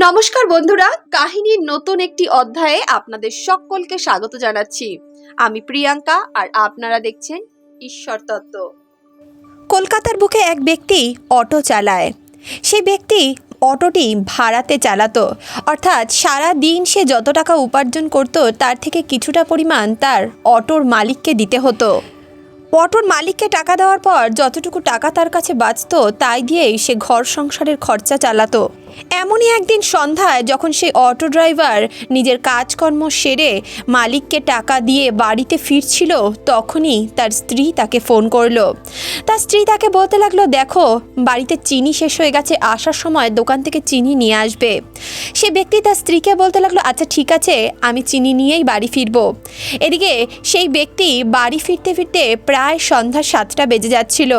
নমস্কার বন্ধুরা, কাহিনীর নতুন একটি অধ্যায়ে আপনাদের সকলকে স্বাগত জানাচ্ছি। আমি প্রিয়াঙ্কা আর আপনারা দেখছেন ঈশ্বর তত্ত্ব। কলকাতার বুকে এক ব্যক্তি অটো চালায়। সেই ব্যক্তি অটোটি ভাড়াতে চালাতো, অর্থাৎ সারা দিন সে যত টাকা উপার্জন করত, তার থেকে কিছুটা পরিমাণ তার অটোর মালিককে দিতে হতো। অটোর মালিককে টাকা দেওয়ার পর যতটুকু টাকা তার কাছে বাঁচতো, তাই দিয়েই সে ঘর সংসারের খরচা চালাতো। এমনই একদিন সন্ধ্যায় যখন সেই অটো ড্রাইভার নিজের কাজকর্ম সেরে মালিককে টাকা দিয়ে বাড়িতে ফিরছিল, তখনই তার স্ত্রী তাকে ফোন করল। তার স্ত্রী তাকে বলতে লাগল, দেখো, বাড়িতে চিনি শেষ হয়ে গেছে, আসার সময় দোকান থেকে চিনি নিয়ে আসবে। সে ব্যক্তি তার স্ত্রীকে বলতে লাগল আচ্ছা ঠিক আছে, আমি চিনি নিয়েই বাড়ি ফিরবো। এদিকে সেই ব্যক্তি বাড়ি ফিরতে ফিরতে প্রায় সন্ধ্যা সাতটা বেজে যাচ্ছিল।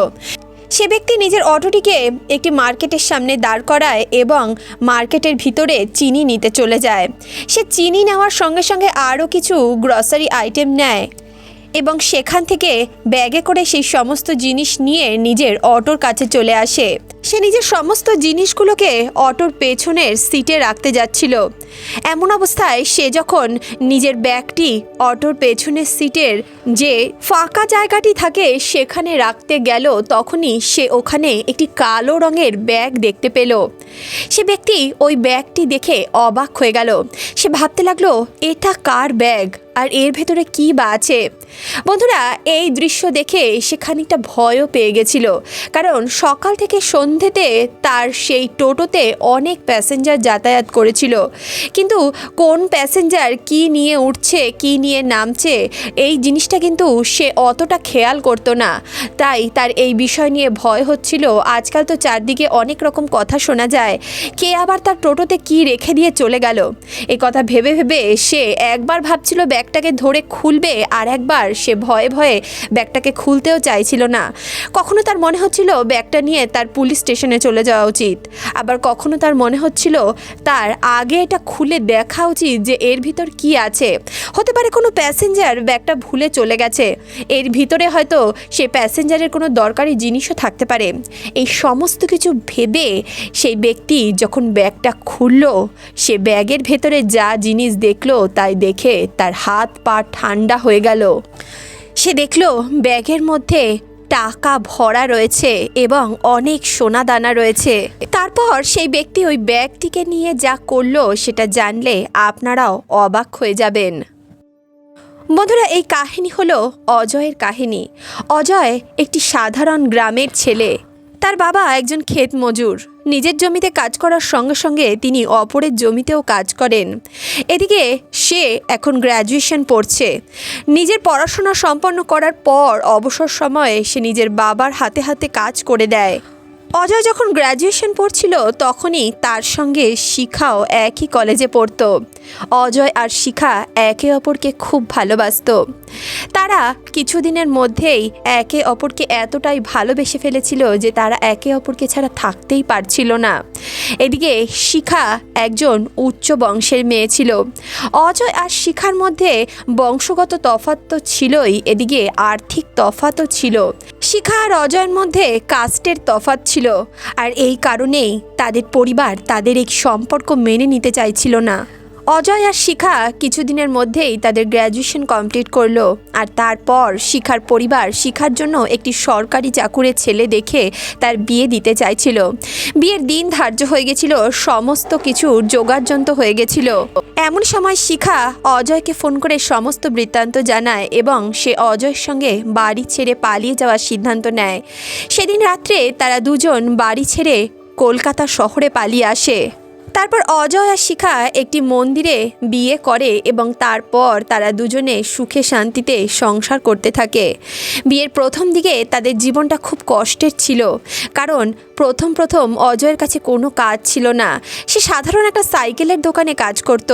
সে ব্যক্তি নিজের অটোটিকে একটি মার্কেটের সামনে দাঁড় করায় এবং মার্কেটের ভিতরে চিনি নিতে চলে যায়। সে চিনি নেওয়ার সঙ্গে সঙ্গে আরও কিছু গ্রসারি আইটেম নেয়। এবং সেখান থেকে ব্যাগে করে সেই সমস্ত জিনিস নিয়ে নিজের অটোর কাছে চলে আসে। সে নিজের সমস্ত জিনিসগুলোকে অটোর পেছনের সিটে রাখতে যাচ্ছিল। এমন অবস্থায় সে যখন নিজের ব্যাগটি অটোর পেছনের সিটের যে ফাঁকা জায়গাটি থাকে সেখানে রাখতে গেল, তখনই সে ওখানে একটি কালো রঙের ব্যাগ দেখতে পেল। সে ব্যক্তি ওই ব্যাগটি দেখে অবাক হয়ে গেল। সে ভাবতে লাগল, এটা কার ব্যাগ? আর এর ভেতরে কী বা আছে? বন্ধুরা, এই দৃশ্য দেখে সে খানিকটা ভয়ও পেয়ে গেছিল। কারণ সকাল থেকে সন্ধেতে তার সেই টোটোতে অনেক প্যাসেঞ্জার যাতায়াত করেছিল। কিন্তু কোন প্যাসেঞ্জার কি নিয়ে উঠছে, কি নিয়ে নামছে, এই জিনিসটা কিন্তু সে অতটা খেয়াল করতো না। তাই তার এই বিষয় নিয়ে ভয় হচ্ছিল। আজকাল তো চারদিকে অনেক রকম কথা শোনা যায়। কে আবার তার টোটোতে কি রেখে দিয়ে চলে গেল? এই কথা ভেবে ভেবে সে একবার ভাবছিল ব্যাগটাকে ধরে খুলবে আর একবার সে ভয়ে ভয়ে ব্যাগটাকে খুলতেও চাইছিল না। কখনো তার মনে হচ্ছিল ব্যাগটা নিয়ে তার পুলিশ স্টেশনে চলে যাওয়া উচিত। আবার কখনো তার মনে হচ্ছিল তার আগে এটা খুলে দেখা উচিত যে এর ভিতর কি আছে। হতে পারে কোনো প্যাসেঞ্জার ব্যাগটা ভুলে চলে গেছে। এর ভিতরে হয়তো সে প্যাসেঞ্জারের কোনো দরকারি জিনিসও থাকতে পারে। এই সমস্ত কিছু ভেবে সেই ব্যক্তি যখন ব্যাগটা খুলল, সে ব্যাগের ভেতরে যা জিনিস দেখল তাই দেখে তার হাত পা ঠান্ডা হয়ে গেল। সে দেখল ব্যাগের মধ্যে টাকা ভরা রয়েছে এবং অনেক সোনা দানা রয়েছে। তারপর সেই ব্যক্তি ওই ব্যাগটিকে নিয়ে যা করল সেটা জানলে আপনারাও অবাক হয়ে যাবেন। বন্ধুরা, এই কাহিনী হলো অজয়ের কাহিনী। অজয় একটি সাধারণ গ্রামের ছেলে। তার বাবা একজন ক্ষেত মজুর নিজের জমিতে কাজ করার সঙ্গে সঙ্গে তিনি অপরের জমিতেও কাজ করেন। এদিকে সে এখন গ্র্যাজুয়েশন পড়ছে। নিজের পড়াশোনা সম্পন্ন করার পর অবসর সময়ে সে নিজের বাবার হাতে হাতে কাজ করে দেয়। অজয় যখন গ্র্যাজুয়েশন পড়ছিল, তখনই তার সঙ্গে শিখাও একই কলেজে পড়তো। অজয় আর শিখা একে অপরকে খুব ভালোবাসতো। তারা কিছুদিনের মধ্যেই একে অপরকে এতটাই ভালোবেসে ফেলেছিল যে তারা একে অপরকে ছাড়া থাকতেই পারছিল না। এদিকে শিখা একজন উচ্চ বংশের মেয়ে ছিল। অজয় আর শিখার মধ্যে বংশগত তফাৎ তো ছিলই, এদিকে আর্থিক তফাতও ছিল। শিখা আর অজয়ের মধ্যে কাস্টের তফাৎ ছিল। আর এই কারণেই তাদের পরিবার তাদের এই সম্পর্ক মেনে নিতে চাইছিল না। অজয় আর শিখা কিছুদিনের মধ্যেই তাদের গ্র্যাজুয়েশন কমপ্লিট করল। আর তারপর শিখার পরিবার শিখার জন্য একটি সরকারি চাকুরের ছেলে দেখে তার বিয়ে দিতে চাইছিল। বিয়ের দিন ধার্য হয়ে গেছিল, সমস্ত কিছু যোগাড়যন্ত হয়ে গেছিল। এমন সময় শিখা অজয়কে ফোন করে সমস্ত বৃত্তান্ত জানায় এবং সে অজয়ের সঙ্গে বাড়ি ছেড়ে পালিয়ে যাওয়ার সিদ্ধান্ত নেয়। সেদিন রাত্রে তারা দুজন বাড়ি ছেড়ে কলকাতা শহরে পালিয়ে আসে। তারপর অজয় আর শিখা একটি মন্দিরে বিয়ে করে এবং তারপর তারা দুজনে সুখে শান্তিতে সংসার করতে থাকে। বিয়ের প্রথম দিকে তাদের জীবনটা খুব কষ্টের ছিল, কারণ প্রথম প্রথম অজয়ের কাছে কোনো কাজ ছিল না। সে সাধারণ একটা সাইকেলের দোকানে কাজ করত।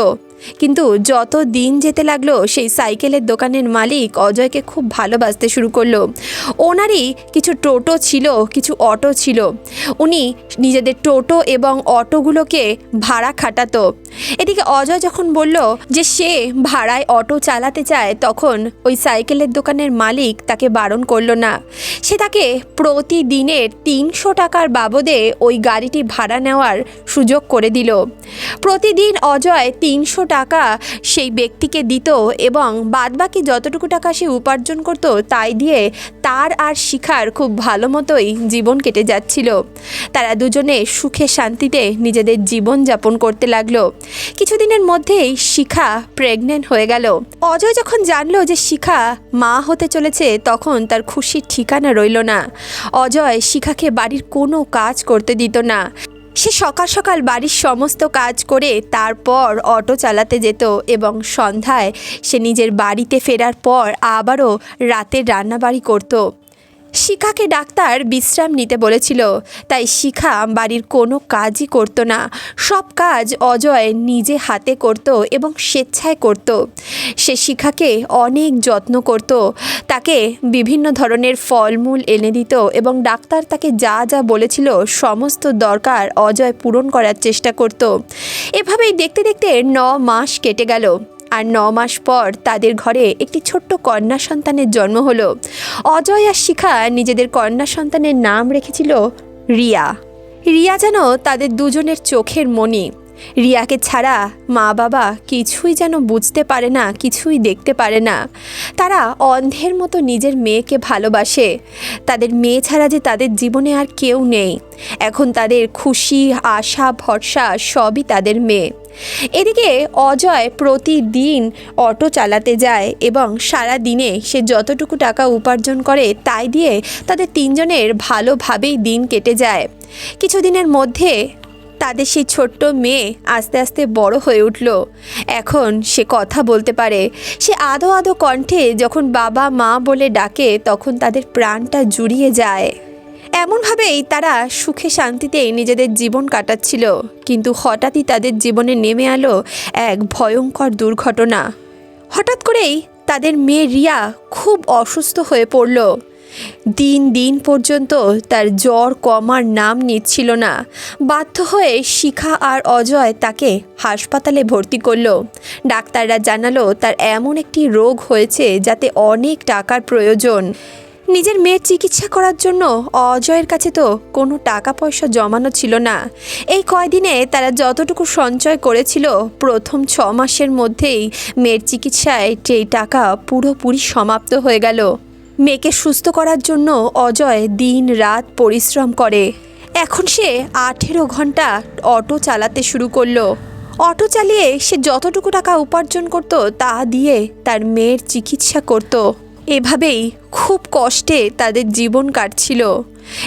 কিন্তু যত দিন যেতে লাগল, সেই সাইকেলের দোকানের মালিক অজয়কে খুব ভালোবাসতে শুরু করল। ওনারই কিছু টোটো ছিল, কিছু অটো ছিল। উনি নিজেদের টোটো এবং অটোগুলোকে ভাড়া খাটাতো। এদিকে অজয় যখন বলল যে সে ভাড়ায় অটো চালাতে চায়, তখন ওই সাইকেলের দোকানের মালিক তাকে বারণ করল না। সে তাকে প্রতিদিনের তিনশো টাকার বাবদে ওই গাড়িটি ভাড়া নেওয়ার সুযোগ করে দিল। প্রতিদিন অজয় তিনশো টাকা সেই ব্যক্তিকে দিত এবং বাদবাকি যতটুকু টাকা সে উপার্জন করত তাই দিয়ে তার আর শিখার খুব ভালো মতোই জীবন কেটে যাচ্ছিল। তারা দুজনে সুখে শান্তিতে নিজেদের জীবন যাপন করতে লাগল। কিছুদিনের মধ্যেই শিখা প্রেগনেন্ট হয়ে গেল। অজয় যখন জানলো যে শিখা মা হতে চলেছে, তখন তার খুশির ঠিকানা রইল না। অজয় শিখাকে বাড়ির কোনো কাজ করতে দিত না। সে সকাল সকাল বাড়ির সমস্ত কাজ করে তারপর অটো চালাতে যেত এবং সন্ধ্যায় সে নিজের বাড়িতে ফেরার পর আবারও রাতের রান্নাবাড়ি করতো। শিখাকে ডাক্তার বিশ্রাম নিতে বলেছিল। তাই শিখা বাড়ির কোনো কাজই করতো না। সব কাজ অজয় নিজে হাতে করত এবং স্বেচ্ছায় করত। সে শিখাকে অনেক যত্ন করত। তাকে বিভিন্ন ধরনের ফলমূল এনে দিত এবং ডাক্তার তাকে যা যা বলেছিল সমস্ত দরকার অজয় পূরণ করার চেষ্টা করত। এভাবেই দেখতে দেখতে ন মাস কেটে গেল। আর ন মাস পর তাদের ঘরে একটি ছোট্ট কন্যা সন্তানের জন্ম হলো। অজয় আর শিখা নিজেদের কন্যা সন্তানের নাম রেখেছিল রিয়া। রিয়া যেন তাদের দুজনের চোখের মণি। রিয়াকে ছাড়া মা বাবা কিছুই যেন বুঝতে পারে না, কিছুই দেখতে পারে না। তারা অন্ধের মতো নিজের মেয়েকে ভালোবাসে। তাদের মেয়ে ছাড়া যে তাদের জীবনে আর কেউ নেই। এখন তাদের খুশি, আশা, ভরসা সবই তাদের মেয়ে। এদিকে অজয় প্রতিদিন অটো চালাতে যায় এবং সারা দিনে সে যতটুকু টাকা উপার্জন করে তাই দিয়ে তাদের তিনজনের ভালোভাবেই দিন কেটে যায়। কিছুদিনের মধ্যে তাদের সেই ছোট্ট মেয়ে আস্তে আস্তে বড় হয়ে উঠল। এখন সে কথা বলতে পারে। সে আদো আদো কণ্ঠে যখন বাবা মা বলে ডাকে তখন তাদের প্রাণটা জুড়িয়ে যায়। এমনভাবেই তারা সুখে শান্তিতে নিজেদের জীবন কাটাচ্ছিল, কিন্তু হঠাৎই তাদের জীবনে নেমে এলো এক ভয়ঙ্কর দুর্ঘটনা। হঠাৎ করেই তাদের মেয়ে রিয়া খুব অসুস্থ হয়ে পড়ল। দিন দিন পর্যন্ত তার জ্বর কমার নাম নিচ্ছিল না। বাধ্য হয়ে শিখা আর অজয় তাকে হাসপাতালে ভর্তি করল। ডাক্তাররা জানালো তার এমন একটি রোগ হয়েছে যাতে অনেক টাকার প্রয়োজন। নিজের মেয়ের চিকিৎসা করার জন্য অজয়ের কাছে তো কোনো টাকা পয়সা জমানো ছিল না। এই কয়দিনে তারা যতটুকু সঞ্চয় করেছিল, প্রথম ছ মাসের মধ্যেই মেয়ের চিকিৎসায় সেই টাকা পুরোপুরি সমাপ্ত হয়ে গেল। মেয়েকে সুস্থ করার জন্য অজয় দিন রাত পরিশ্রম করে। এখন সে আঠেরো ঘণ্টা অটো চালাতে শুরু করল। অটো চালিয়ে সে যতটুকু টাকা উপার্জন করত তা দিয়ে তার মেয়ের চিকিৎসা করত। এভাবেই খুব কষ্টে তাদের জীবন কাটছিল।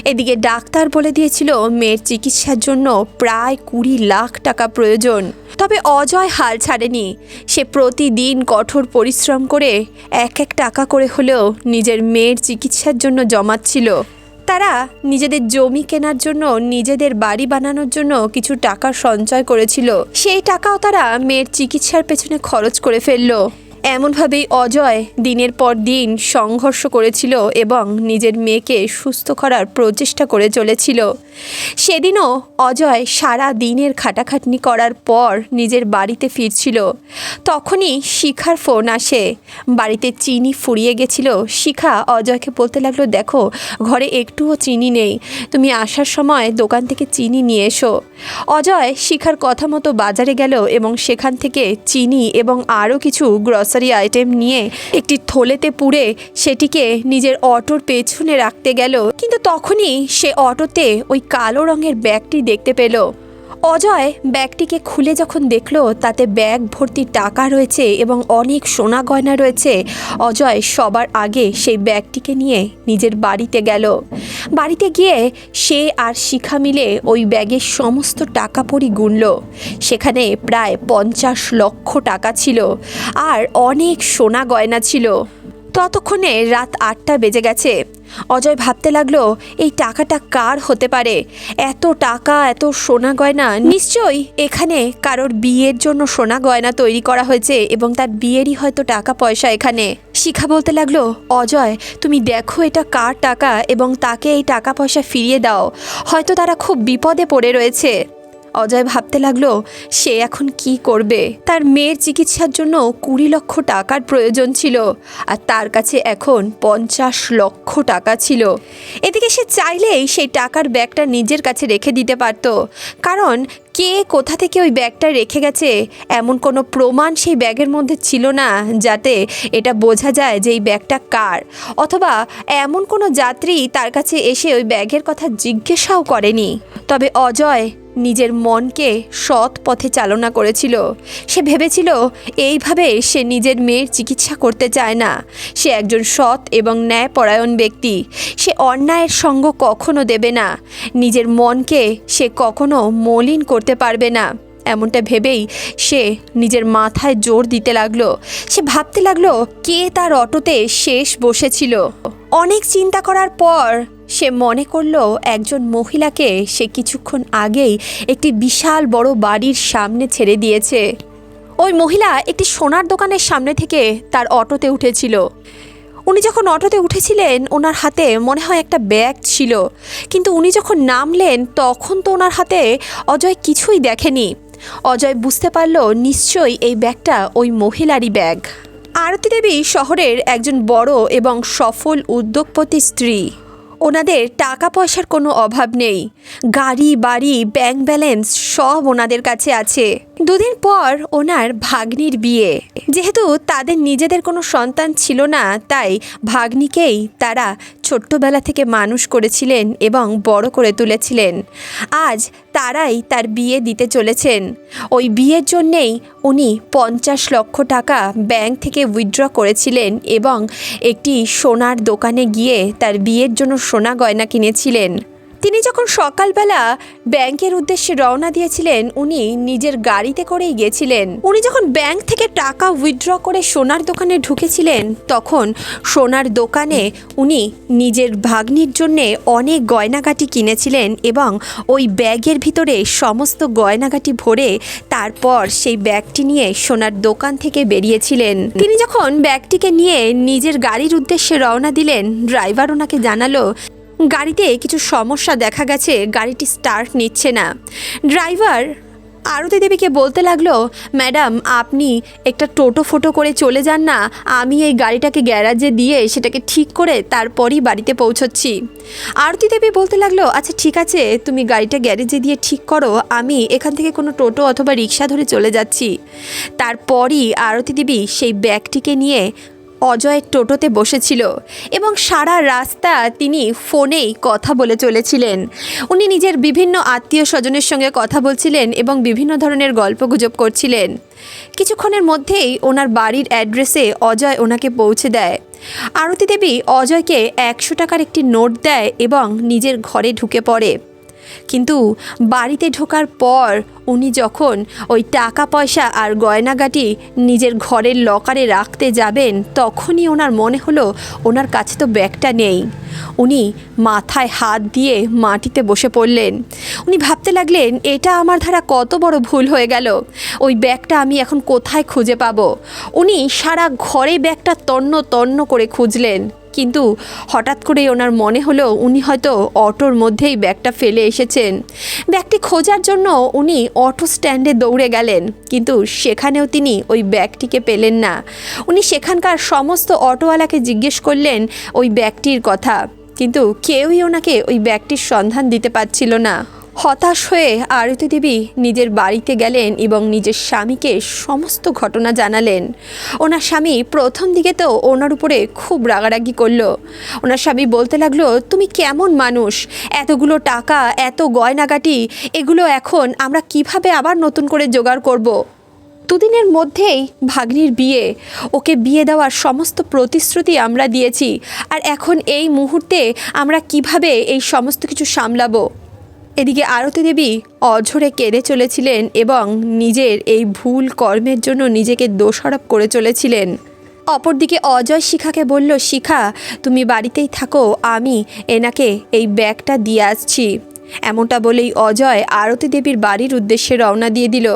এদিকে ডাক্তার বলে দিয়েছিল, মেয়ের চিকিৎসার জন্য প্রায় কুড়ি লাখ টাকা প্রয়োজন। তবে অজয় হাল ছাড়েনি। সে প্রতিদিন কঠোর পরিশ্রম করে এক এক টাকা করে হলেও নিজের মেয়ের চিকিৎসার জন্য জমাচ্ছিল। তারা নিজেদের জমি কেনার জন্য, নিজেদের বাড়ি বানানোর জন্য কিছু টাকা সঞ্চয় করেছিল। সেই টাকাও তারা মেয়ের চিকিৎসার পেছনে খরচ করে ফেলল। এমনভাবেই অজয় দিনের পর দিন সংঘর্ষ করেছিল এবং নিজের মেয়েকে সুস্থ করার প্রচেষ্টা করে চলেছিল। সেদিনও অজয় সারা দিনের খাটাখাটনি করার পর নিজের বাড়িতে ফিরছিল। তখনই শিখার ফোন আসে। বাড়িতে চিনি ফুরিয়ে গেছিল। শিখা অজয়কে বলতে লাগল, দেখো, ঘরে একটুও চিনি নেই। তুমি আসার সময় দোকান থেকে চিনি নিয়ে এসো। অজয় শিখার কথা মতো বাজারে গেল এবং সেখান থেকে চিনি এবং আরও কিছু গ্রসারি আইটেম নিয়ে একটি থলেতে পুড়ে সেটিকে নিজের অটোর পেছনে রাখতে গেল। কিন্তু তখনই সে অটোতে ওই কালো রঙের ব্যাগটি দেখতে পেল। অজয় ব্যাগটিকে খুলে যখন দেখল, তাতে ব্যাগ ভর্তি টাকা রয়েছে এবং অনেক সোনা গয়না রয়েছে, অজয় সবার আগে সেই ব্যাগটিকে নিয়ে নিজের বাড়িতে গেল। বাড়িতে গিয়ে সে আর শিখা মিলে ওই ব্যাগের সমস্ত টাকা পরি গুনল। সেখানে প্রায় পঞ্চাশ লক্ষ টাকা ছিল আর অনেক সোনা গয়না ছিল। ততক্ষণে রাত আটটা বেজে গেছে। অজয় ভাবতে লাগল, এই টাকাটা কার হতে পারে? এত টাকা, এত সোনা গয়না, নিশ্চয়ই এখানে কারোর বিয়ের জন্য সোনা গয়না তৈরি করা হয়েছে এবং তার বিয়েরই হয়তো টাকা পয়সা এখানে। শিখা বলতে লাগল, অজয়, তুমি দেখো এটা কার টাকা এবং তাকে এই টাকা পয়সা ফিরিয়ে দাও। হয়তো তারা খুব বিপদে পড়ে রয়েছে। অজয় ভাবতে লাগল, সে এখন কি করবে? তার মেয়ের চিকিৎসার জন্য কুড়ি লক্ষ টাকার প্রয়োজন ছিল, আর তার কাছে এখন পঞ্চাশ লক্ষ টাকা ছিল। এদিকে সে চাইলেই সেই টাকার ব্যাগটা নিজের কাছে রেখে দিতে পারত, কারণ কে কোথা থেকে ওই ব্যাগটা রেখে গেছে? এমন কোনো প্রমাণ সেই ব্যাগের মধ্যে ছিল না, যাতে এটা বোঝা যায় যে এই ব্যাগটা কার, অথবা এমন কোনো যাত্রী তার কাছে এসে ওই ব্যাগের কথা জিজ্ঞাসাও করেনি। তবে অজয় নিজের মনকে সৎ পথে চালনা করেছিল। সে ভেবেছিল, এইভাবে সে নিজের মেয়ের চিকিৎসা করতে চায় না। সে একজন সৎ এবং ন্যায়পরায়ণ ব্যক্তি। সে অন্যায়ের সঙ্গ কখনো দেবে না। নিজের মনকে সে কখনো মলিন করতে পারবে না। এমনটা ভেবেই সে নিজের মাথায় জোর দিতে লাগল। সে ভাবতে লাগল, কে তার অটোতে শেষ বসেছিল? অনেক চিন্তা করার পর সে মনে করল একজন মহিলাকে সে কিছুক্ষণ আগেই একটি বিশাল বড় বাড়ির সামনে ছেড়ে দিয়েছে। ওই মহিলা একটি সোনার দোকানের সামনে থেকে তার অটোতে উঠেছিল। উনি যখন অটোতে উঠেছিলেন, ওনার হাতে মনে হয় একটা ব্যাগ ছিল। কিন্তু উনি যখন নামলেন, তখন তো ওনার হাতে অজয় কিছুই দেখেনি। অজয় বুঝতে পারল নিশ্চয়ই এই ব্যাগটা ওই মহিলারই ব্যাগ। আরতি দেবী শহরের একজন বড় এবং সফল উদ্যোগপতি স্ত্রী। ওনাদের টাকা পয়সার কোনো অভাব নেই। গাড়ি বাড়ি ব্যাংক ব্যালেন্স সব ওনাদের কাছে আছে। দুদিন পর ওনার ভাগ্নির বিয়ে। যেহেতু তাদের নিজেদের কোনো সন্তান ছিল না, তাই ভাগ্নিকেই তারা ছোট্টবেলা থেকে মানুষ করেছিলেন এবং বড় করে তুলেছিলেন। আজ তারাই তার বিয়ে দিতে চলেছেন। ওই বিয়ের জন্যেই উনি পঞ্চাশ লক্ষ টাকা ব্যাংক থেকে উইথড্র করেছিলেন এবং একটি সোনার দোকানে গিয়ে তার বিয়ের জন্য সোনা গয়না কিনেছিলেন। তিনি যখন সকালবেলা ব্যাংকের উদ্দেশ্যে রওনা দিয়েছিলেন, উনি নিজের গাড়িতে করেই গেছিলেন উনি যখন ব্যাংক থেকে টাকা উইথড্র করে সোনার দোকানে ঢুকেছিলেন, তখন সোনার দোকানে উনি নিজের ভাগ্নির জন্যে অনেক গয়নাগাটি কিনেছিলেন এবং ওই ব্যাগের ভিতরে সমস্ত গয়নাগাটি ভরে তারপর সেই ব্যাগটি নিয়ে সোনার দোকান থেকে বেরিয়েছিলেন। তিনি যখন ব্যাগটিকে নিয়ে নিজের গাড়ির উদ্দেশ্যে রওনা দিলেন, ড্রাইভার ওনাকে জানালো গাড়িতে কিছু সমস্যা দেখা গেছে, গাড়িটি স্টার্ট নিচ্ছে না। ড্রাইভার আরতি দেবীকে বলতে লাগল, ম্যাডাম, আপনি একটা টোটো ফোটো করে চলে যান না, আমি এই গাড়িটাকে গ্যারাজে দিয়ে সেটাকে ঠিক করে তারপরই বাড়িতে পৌঁছচ্ছি। আরতি দেবী বলতে লাগল আচ্ছা ঠিক আছে, তুমি গাড়িটা গ্যারেজে দিয়ে ঠিক করো, আমি এখান থেকে কোনো টোটো অথবা রিক্সা ধরে চলে যাচ্ছি। তারপরই আরতি দেবী সেই ব্যাগটিকে নিয়ে অজয়ের টোটোতে বসেছিল এবং সারা রাস্তা তিনি ফোনেই কথা বলে চলেছিলেন। উনি নিজের বিভিন্ন আত্মীয় স্বজনের সঙ্গে কথা বলছিলেন এবং বিভিন্ন ধরনের গল্পগুজব করছিলেন। কিছুক্ষণের মধ্যেই ওনার বাড়ির অ্যাড্রেসে অজয় ওনাকে পৌঁছে দেয়। আরতি দেবী অজয়কে একশো টাকার একটি নোট দেয় এবং নিজের ঘরে ঢুকে পড়ে। কিন্তু বাড়িতে ঢোকার পর উনি যখন ওই টাকা পয়সা আর গয়নাগাটি নিজের ঘরের লকারে রাখতে যাবেন, তখনই ওনার মনে হলো ওনার কাছে তো ব্যাগটা নেই। উনি মাথায় হাত দিয়ে মাটিতে বসে পড়লেন। উনি ভাবতে লাগলেন, এটা আমার ধারা কত বড় ভুল হয়ে গেল। ওই ব্যাগটা আমি এখন কোথায় খুঁজে পাবো? উনি সারা ঘরে ব্যাগটা তন্ন তন্ন করে খুঁজলেন। কিন্তু হঠাৎ করে ওনার মনে হলো উনি হয়তো অটোর মধ্যেই ব্যাগটা ফেলে এসেছেন। ব্যাগটি খোঁজার জন্য উনি অটো স্ট্যান্ডে দৌড়ে গেলেন, কিন্তু সেখানেও তিনি ওই ব্যাগটিকে পেলেন না। উনি সেখানকার সমস্ত অটোওয়ালাকে জিজ্ঞেস করলেন ওই ব্যাগটির কথা, কিন্তু কেউই ওনাকে ওই ব্যাগটির সন্ধান দিতে পারছিল না। হতাশ হয়ে আরতি দেবী নিজের বাড়িতে গেলেন এবং নিজের স্বামীকে সমস্ত ঘটনা জানালেন। ওনার স্বামী প্রথম দিকে তো ওনার উপরে খুব রাগারাগি করল। ওনার স্বামী বলতে লাগল, তুমি কেমন মানুষ? এতগুলো টাকা, এত গয়নাগাটি, এগুলো এখন আমরা কীভাবে আবার নতুন করে জোগাড় করব। দুদিনের মধ্যেই ভাগ্নির বিয়ে। ওকে বিয়ে দেওয়ার সমস্ত প্রতিশ্রুতি আমরা দিয়েছি। আর এখন এই মুহূর্তে আমরা কীভাবে এই সমস্ত কিছু সামলাবো? এদিকে আরতি দেবী অঝরে কেঁদে চলেছিলেন এবং নিজের এই ভুল কর্মের জন্য নিজেকে দোষারোপ করে চলেছিলেন। অপরদিকে অজয় শিখাকে বলল, শিখা, তুমি বাড়িতেই থাকো, আমি এনাকে এই ব্যাগটা দিয়ে আসছি। এমনটা বলেই অজয় আরতি দেবীর বাড়ির উদ্দেশ্যে রওনা দিয়ে দিল।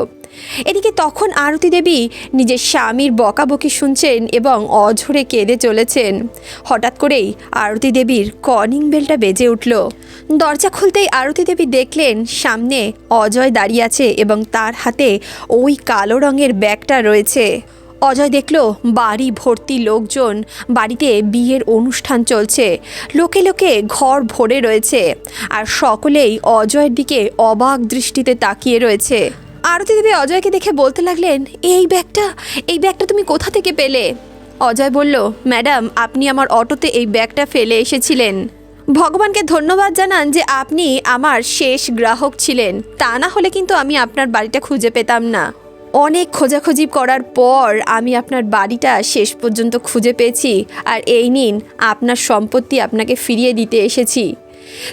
এদিকে তখন আরতি দেবী নিজের স্বামীর বকাবকি শুনছেন এবং অঝরে কেঁদে চলেছেন। হঠাৎ করেই আরতি দেবীর কর্নিং বেলটা বেজে উঠল। দরজা খুলতেই আরতি দেবী দেখলেন সামনে অজয় দাঁড়িয়ে আছে এবং তার হাতে ওই কালো রঙের ব্যাগটা রয়েছে। অজয় দেখল বাড়ি ভর্তি লোকজন, বাড়িতে বিয়ের অনুষ্ঠান চলছে। লোকে লোকে ঘর ভরে রয়েছে। আর সকলেই অজয়ের দিকে অবাক দৃষ্টিতে তাকিয়ে রয়েছে। আরতি দেবী অজয়কে দেখে বলতে লাগলেন, এই ব্যাগটা এই ব্যাগটা তুমি কোথা থেকে পেলে? অজয় বলল, ম্যাডাম, আপনি আমার অটোতে এই ব্যাগটা ফেলে এসেছিলেন। ভগবানকে ধন্যবাদ জানান যে আপনি আমার শেষ গ্রাহক ছিলেন। তা না হলে কিন্তু আমি আপনার বাড়িটা খুঁজে পেতাম না। অনেক খোঁজাখুঁজি করার পর আমি আপনার বাড়িটা শেষ পর্যন্ত খুঁজে পেয়েছি। আর এই নিন, আপনার সম্পত্তি আপনাকে ফিরিয়ে দিতে এসেছি।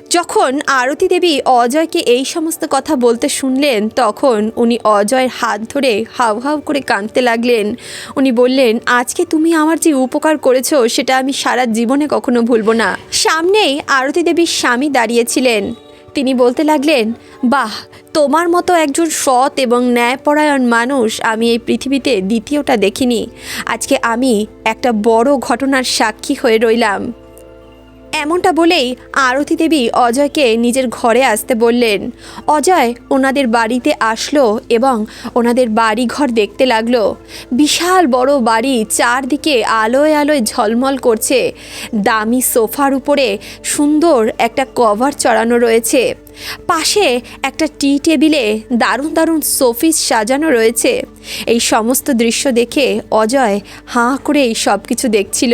যখন আরতি দেবী অজয়কে এই সমস্ত কথা বলতে শুনলেন, তখন উনি অজয়ের হাত ধরে হাউ হাউ করে কাঁদতে লাগলেন। উনি বললেন, আজকে তুমি আমার যে উপকার করেছ, সেটা আমি সারা জীবনে কখনো ভুলবো না। সামনেই আরতি দেবীর স্বামী দাঁড়িয়েছিলেন। তিনি বলতে লাগলেন, বাহ, তোমার মতো একজন সৎ এবং ন্যায়পরায়ণ মানুষ আমি এই পৃথিবীতে দ্বিতীয়টা দেখিনি। আজকে আমি একটা বড় ঘটনার সাক্ষী হয়ে রইলাম। এমনটা বলেই আরতি দেবী অজয়কে নিজের ঘরে আসতে বললেন। অজয় ওনাদের বাড়িতে আসলো এবং ওনাদের বাড়ি ঘর দেখতে লাগল। বিশাল বড় বাড়ি চারদিকে আলোয় আলোয় ঝলমল করছে। দামি সোফার উপরে সুন্দর একটা কভার চড়ানো রয়েছে। পাশে একটা টি টেবিলে দারুণ দারুণ শোপিস সাজানো রয়েছে। এই সমস্ত দৃশ্য দেখে অজয় হাঁ করে এই সব কিছু দেখছিল।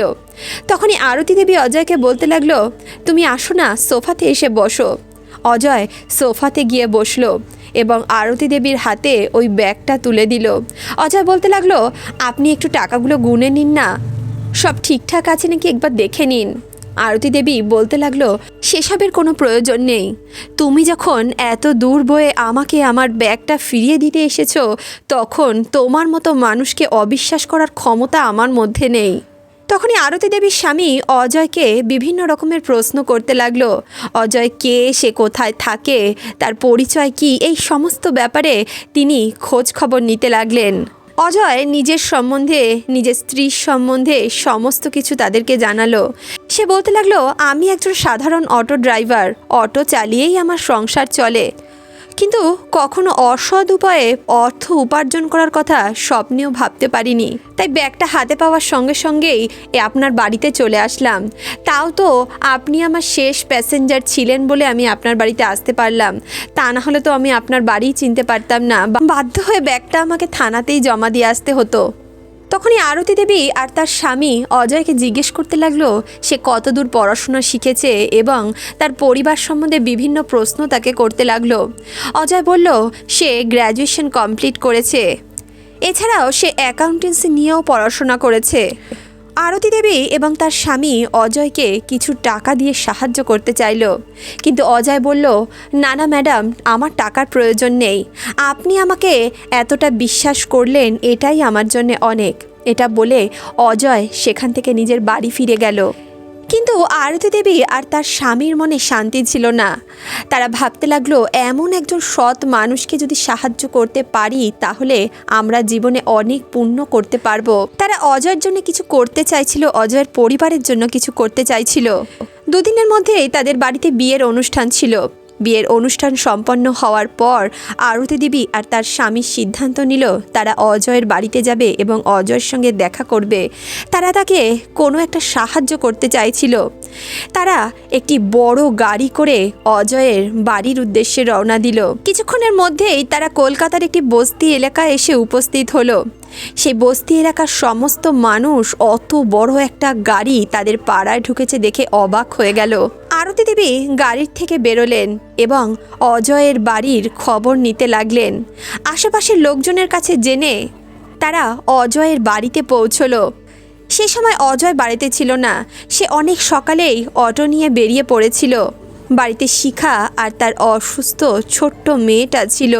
তখনই আরতি দেবী অজয়কে বলতে লাগল, তুমি আসো না, সোফাতে এসে বসো। অজয় সোফাতে গিয়ে বসল এবং আরতি দেবীর হাতে ওই ব্যাগটা তুলে দিল। অজয় বলতে লাগল, আপনি একটু টাকাগুলো গুনে নিন না, সব ঠিকঠাক আছে নাকি একবার দেখে নিন। আরতি দেবী বলতে লাগল, সেসবের কোনো প্রয়োজন নেই। তুমি যখন এত দূর বয়ে আমাকে আমার ব্যাগটা ফিরিয়ে দিতে এসেছ, তখন তোমার মতো মানুষকে অবিশ্বাস করার ক্ষমতা আমার মধ্যে নেই। তখনই আরতি দেবীর স্বামী অজয়কে বিভিন্ন রকমের প্রশ্ন করতে লাগল। অজয় কে, সে কোথায় থাকে, তার পরিচয় কি, এই সমস্ত ব্যাপারে তিনি খোঁজ খবর নিতে লাগলেন। অজয় নিজের সম্বন্ধে, নিজের স্ত্রীর সম্বন্ধে সমস্ত কিছু তাদেরকে জানালো। সে বলতে লাগল, আমি একজন সাধারণ অটো ড্রাইভার। অটো চালিয়েই আমার সংসার চলে। কিন্তু কখনো অসৎ উপায়ে অর্থ উপার্জন করার কথা স্বপ্নেও ভাবতে পারিনি। তাই ব্যাগটা হাতে পাওয়ার সঙ্গে সঙ্গেই আপনার বাড়িতে চলে আসলাম। তাও তো আপনি আমার শেষ প্যাসেঞ্জার ছিলেন বলে আমি আপনার বাড়িতে আসতে পারলাম। তা না হলে তো আমি আপনার বাড়িই চিনতে পারতাম না। বাধ্য হয়ে ব্যাগটা আমাকে থানাতেই জমা দিয়ে আসতে হতো। তখনই আরতি দেবী আর তার স্বামী অজয়কে জিজ্ঞেস করতে লাগল, সে কতদূর পড়াশোনা শিখেছে এবং তার পরিবার সম্বন্ধে বিভিন্ন প্রশ্ন তাকে করতে লাগল। অজয় বলল, সে গ্র্যাজুয়েশন কমপ্লিট করেছে। এছাড়াও সে অ্যাকাউন্টেন্সি নিয়েও পড়াশোনা করেছে। আরতি দেবী এবং তার স্বামী অজয়কে কিছু টাকা দিয়ে সাহায্য করতে চাইল। কিন্তু অজয় বলল না না ম্যাডাম, আমার টাকার প্রয়োজন নেই। আপনি আমাকে এতটা বিশ্বাস করলেন, এটাই আমার জন্য অনেক। এটা বলে অজয় সেখান থেকে নিজের বাড়ি ফিরে গেল। কিন্তু আরতি দেবী আর তার স্বামীর মনে শান্তি ছিল না। তারা ভাবতে লাগল, এমন একজন সৎ মানুষকে যদি সাহায্য করতে পারি, তাহলে আমরা জীবনে অনেক পুণ্য করতে পারব। তারা অজয়ের জন্য কিছু করতে চাইছিল, অজয়ের পরিবারের জন্য কিছু করতে চাইছিল। দুদিনের মধ্যেই তাদের বাড়িতে বিয়ের অনুষ্ঠান ছিল। বিয়ের অনুষ্ঠান সম্পন্ন হওয়ার পর আরতি দেবী আর তার স্বামীর সিদ্ধান্ত নিল তারা অজয়ের বাড়িতে যাবে এবং অজয়ের সঙ্গে দেখা করবে। তারা তাকে কোনো একটা সাহায্য করতে চাইছিল। তারা একটি বড় গাড়ি করে অজয়ের বাড়ির উদ্দেশ্যে রওনা দিল। কিছুক্ষণের মধ্যেই তারা কলকাতার একটি বস্তি এলাকায় এসে উপস্থিত হলো। সেই বস্তি এলাকার সমস্ত মানুষ অত বড় একটা গাড়ি তাদের পাড়ায় ঢুকেছে দেখে অবাক হয়ে গেল। আরতি দেবী গাড়ির থেকে বেরোলেন এবং অজয়ের বাড়ির খবর নিতে লাগলেন। আশেপাশের লোকজনের কাছে জেনে তারা অজয়ের বাড়িতে পৌঁছলো। সে সময় অজয় বাড়িতে ছিল না। সে অনেক সকালেই অটো নিয়ে বেরিয়ে পড়েছিল। বাড়িতে শিখা আর তার অসুস্থ ছোট্ট মেয়েটা ছিল।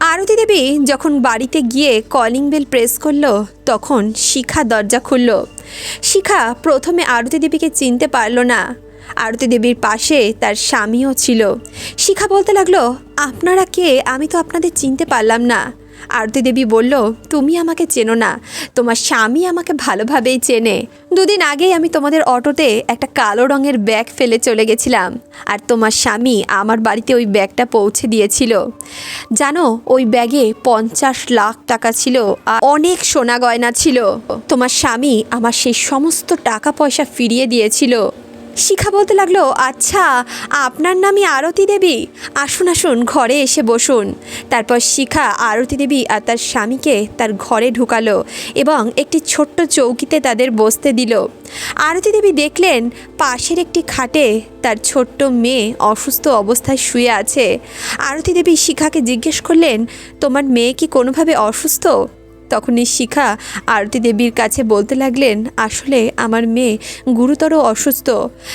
আরতি দেবী যখন বাড়িতে গিয়ে কলিং বেল প্রেস করল, তখন শিখা দরজা খুলল। শিখা প্রথমে আরতি দেবীকে চিনতে পারল না। আরতি দেবীর পাশে তার স্বামীও ছিল। শিখা বলতে লাগল, আপনারা কে? আমি তো আপনাদের চিনতে পারলাম না। আরতি দেবী বলল, তুমি আমাকে চেনো না। তোমার স্বামী আমাকে ভালোভাবেই চেনে। দুদিন আগেই আমি তোমাদের অটোতে একটা কালো রঙের ব্যাগ ফেলে চলে গেছিলাম, আর তোমার স্বামী আমার বাড়িতে ওই ব্যাগটা পৌঁছে দিয়েছিল। জানো, ওই ব্যাগে পঞ্চাশ লাখ টাকা ছিল, আর অনেক সোনা গয়না ছিল। তোমার স্বামী আমার সেই সমস্ত টাকা পয়সা ফিরিয়ে দিয়েছিল। শিখা বলতে লাগল আচ্ছা আপনার নামই আরতি দেবী? আসুন আসুন, ঘরে এসে বসুন। তারপর শিখা, আরতি দেবী আর তার স্বামীকে তার ঘরে ঢুকালো এবং একটি ছোট্ট চৌকিতে তাদের বসতে দিল। আরতি দেবী দেখলেন, পাশের একটি খাটে তার ছোট্ট মেয়ে অসুস্থ অবস্থায় শুয়ে আছে। আরতি দেবী শিখাকে জিজ্ঞেস করলেন, তোমার মেয়ে কি কোনোভাবে অসুস্থ? তখনই শিখা আরতি দেবীর কাছে বলতে লাগলেন, আসলে আমার মেয়ে গুরুতর অসুস্থ।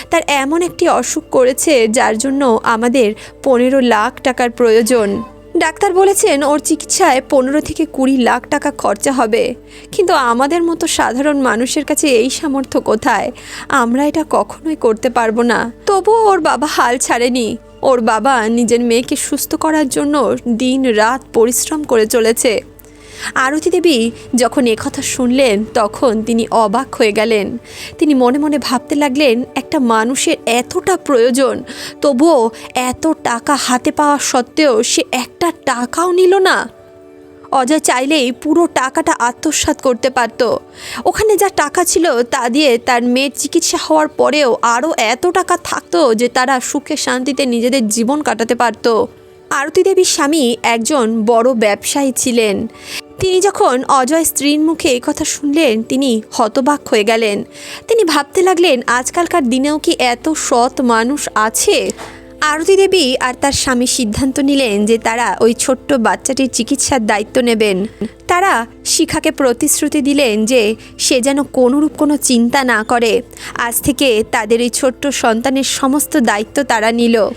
তার এমন একটি অসুখ করেছে যার জন্য আমাদের পনেরো লাখ টাকার প্রয়োজন। ডাক্তার বলেছেন ওর চিকিৎসায় পনেরো থেকে কুড়ি লাখ টাকা খরচা হবে। কিন্তু আমাদের মতো সাধারণ মানুষের কাছে এই সামর্থ্য কোথায়? আমরা এটা কখনোই করতে পারব না। তবুও ওর বাবা হাল ছাড়েনি। ওর বাবা নিজের মেয়েকে সুস্থ করার জন্য দিন রাত পরিশ্রম করে চলেছে। আরতি দেবী যখন একথা শুনলেন, তখন তিনি অবাক হয়ে গেলেন। তিনি মনে মনে ভাবতে লাগলেন, একটা মানুষের এতটা প্রয়োজন, তবুও এত টাকা হাতে পাওয়া সত্ত্বেও সে একটা টাকাও নিল না। অজয় চাইলেই পুরো টাকাটা আত্মসাৎ করতে পারত। ওখানে যা টাকা ছিল তা দিয়ে তার মেয়ের চিকিৎসা হওয়ার পরেও আরও এত টাকা থাকতো যে তারা সুখে শান্তিতে নিজেদের জীবন কাটাতে পারতো। আরতি দেবীর স্বামী একজন বড় ব্যবসায়ী ছিলেন। তিনি যখন অজয় স্ত্রীর মুখে এই কথা শুনলেন, তিনি হতবাক হয়ে গেলেন। তিনি ভাবতে লাগলেন, আজকালকার দিনেও কি এত সৎ মানুষ আছে? আরতি দেবী আর তার স্বামী সিদ্ধান্ত নিলেন যে তারা ওই ছোট্ট বাচ্চাটির চিকিৎসার দায়িত্ব নেবেন। তারা শিখাকে প্রতিশ্রুতি দিলেন যে সে যেন কোনোরূপ কোনো চিন্তা না করে। আজ থেকে তাদের এই ছোট্ট সন্তানের সমস্ত দায়িত্ব তারা নিল।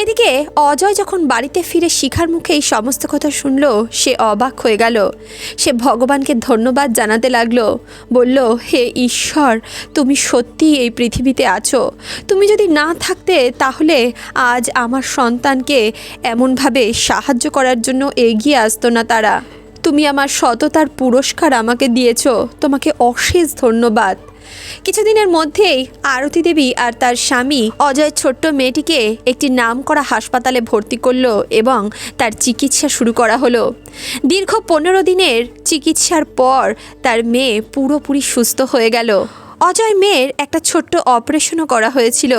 এদিকে অজয় যখন বাড়িতে ফিরে শিখার মুখে এই সমস্ত কথা শুনল, সে অবাক হয়ে গেল। সে ভগবানকে ধন্যবাদ জানাতে লাগল। বলল, হে ঈশ্বর, তুমি সত্যিই এই পৃথিবীতে আছো। তুমি যদি না থাকতে, তাহলে আজ আমার সন্তানকে এমনভাবে সাহায্য করার জন্য এগিয়ে আসতো না তারা। তুমি আমার সততার পুরস্কার আমাকে দিয়েছ। তোমাকে অশেষ ধন্যবাদ। কিছুদিনের মধ্যেই আরতি দেবী আর তার স্বামী অজয় ছোট্ট মেয়েটিকে একটি নাম করা হাসপাতালে ভর্তি করল এবং তার চিকিৎসা শুরু করা হলো। দীর্ঘ পনেরো দিনের চিকিৎসার পর তার মেয়ে পুরোপুরি সুস্থ হয়ে গেল। অজয় মেয়ের একটা ছোট্ট অপারেশনও করা হয়েছিল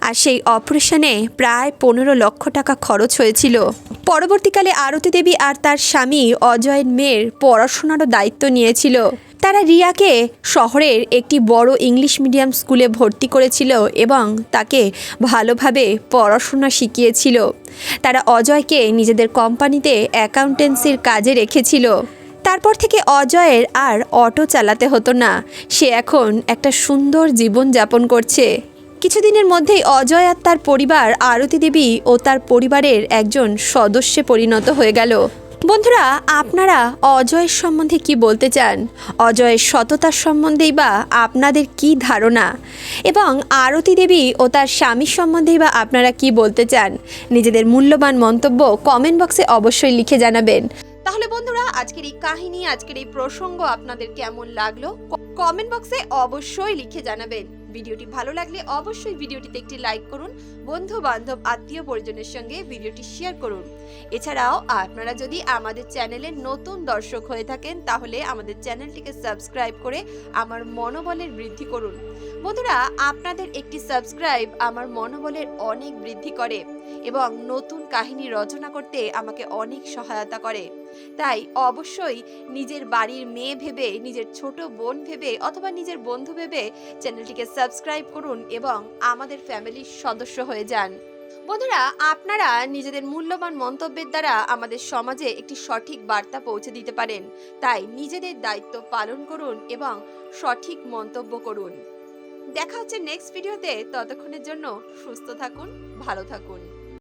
আর সেই অপারেশনে প্রায় পনেরো লক্ষ টাকা খরচ হয়েছিল। পরবর্তীকালে আরতি দেবী আর তার স্বামী অজয়ের মেয়ের পড়াশোনারও দায়িত্ব নিয়েছিল। তারা রিয়াকে শহরের একটি বড় ইংলিশ মিডিয়াম স্কুলে ভর্তি করেছিল এবং তাকে ভালোভাবে পড়াশোনা শিখিয়েছিল। তারা অজয়কে নিজেদের কোম্পানিতে অ্যাকাউন্টেন্সির কাজে রেখেছিল। তারপর থেকে অজয়ের আর অটো চালাতে হতো না। সে এখন একটা সুন্দর জীবন যাপন করছে। কিছুদিনের মধ্যেই অজয় আর তার পরিবার, আরতি দেবী ও তার পরিবারের একজন সদস্যে পরিণত হয়ে গেল। বন্ধুরা, আপনারা অজয়ের সম্বন্ধে কি বলতে চান? অজয়ের সততার সম্বন্ধেই বা আপনাদের কি ধারণা? এবং আরতি দেবী ও তার স্বামীর সম্বন্ধেই বা আপনারা কি বলতে চান? নিজেদের মূল্যবান মন্তব্য কমেন্ট বক্সে অবশ্যই লিখে জানাবেন। তাহলে বন্ধুরা, আজকের এই কাহিনী, আজকের এই প্রসঙ্গ আপনাদের কেমন লাগল? কমেন্ট বক্সে অবশ্যই লিখে জানাবেন। ভিডিওটি ভালো লাগলে অবশ্যই ভিডিওটিতে একটি লাইক করুন বন্ধু বান্ধব আত্মীয় পরিজনের সঙ্গে ভিডিওটি শেয়ার করুন। এছাড়াও আপনারা যদি আমাদের চ্যানেলের নতুন দর্শক হয়ে থাকেন, তাহলে আমাদের চ্যানেলটিকে সাবস্ক্রাইব করে আমার মনোবলের বৃদ্ধি করুন। বন্ধুরা, আপনাদের একটি সাবস্ক্রাইব আমার মনোবলের অনেক বৃদ্ধি করে। এবং নতুন কাহিনী রচনা করতে আমাকে অনেক সহায়তা করে। তাই অবশ্যই নিজের বাড়ির মেয়ে ভেবে, নিজের ছোট বোন ভেবে অথবা নিজের বন্ধু ভেবে চ্যানেলটিকে সাবস্ক্রাইব করুন এবং আমাদের ফ্যামিলির সদস্য হয়ে যান। বন্ধুরা, আপনারা নিজেদের মূল্যবান মন্তব্যের দ্বারা আমাদের সমাজে একটি সঠিক বার্তা পৌঁছে দিতে পারেন। তাই নিজেদের দায়িত্ব পালন করুন এবং সঠিক মন্তব্য করুন। দেখা হচ্ছে নেক্সট ভিডিওতে ততক্ষণের জন্য সুস্থ থাকুন, ভালো থাকুন।